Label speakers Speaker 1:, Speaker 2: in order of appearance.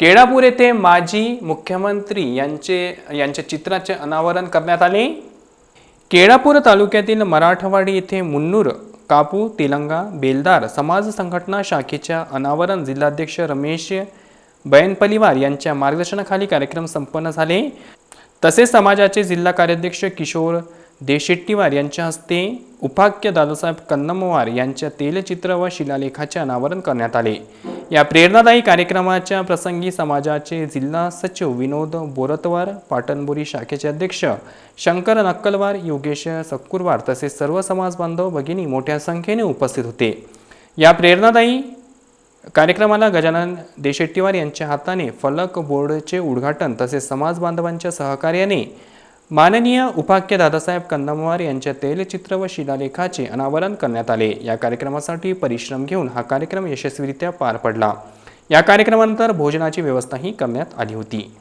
Speaker 1: केळापूर येथे माजी मुख्यमंत्री यांचे यांच्या चित्राचे अनावरण करण्यात आले. केळापूर तालुक्यातील मराठवाडी येथे मुन्नूर कापू तेलंगा बेलदार समाज संघटना शाखेच्या अनावरण जिल्हाध्यक्ष रमेश बैनपलिवार यांच्या मार्गदर्शनाखाली कार्यक्रम संपन्न झाले. तसेच समाजाचे जिल्हा कार्याध्यक्ष किशोर देशेट्टीवार यांच्या हस्ते उपाख्य दादासाहेब कन्नमवार यांच्या तेलचित्र व शिलालेखाचे अनावरण करण्यात आले. या प्रेरणादायी कार्यक्रमाच्या प्रसंगी समाजाचे जिल्हा सचिव विनोद बोरतवार पाटणबोरी शाखेचे अध्यक्ष शंकर नक्कलवार योगेश सक्कुरवार तसेच सर्व समाज बांधव भगिनी मोठ्या संख्येने उपस्थित होते. या प्रेरणादायी कार्यक्रमाला गजानन देशेट्टीवार यांच्या हाताने फलक बोर्डचे उद्घाटन तसेच समाज बांधवांच्या सहकार्याने माननीय उपाख्य दादासाहेब कंदमवार यांच्या तैलचित्र व शिलालेखाचे अनावरण करण्यात आले. या कार्यक्रमासाठी परिश्रम घेऊन हा कार्यक्रम यशस्वीरित्या पार पडला. या कार्यक्रमानंतर भोजनाची व्यवस्थाही करण्यात आली होती.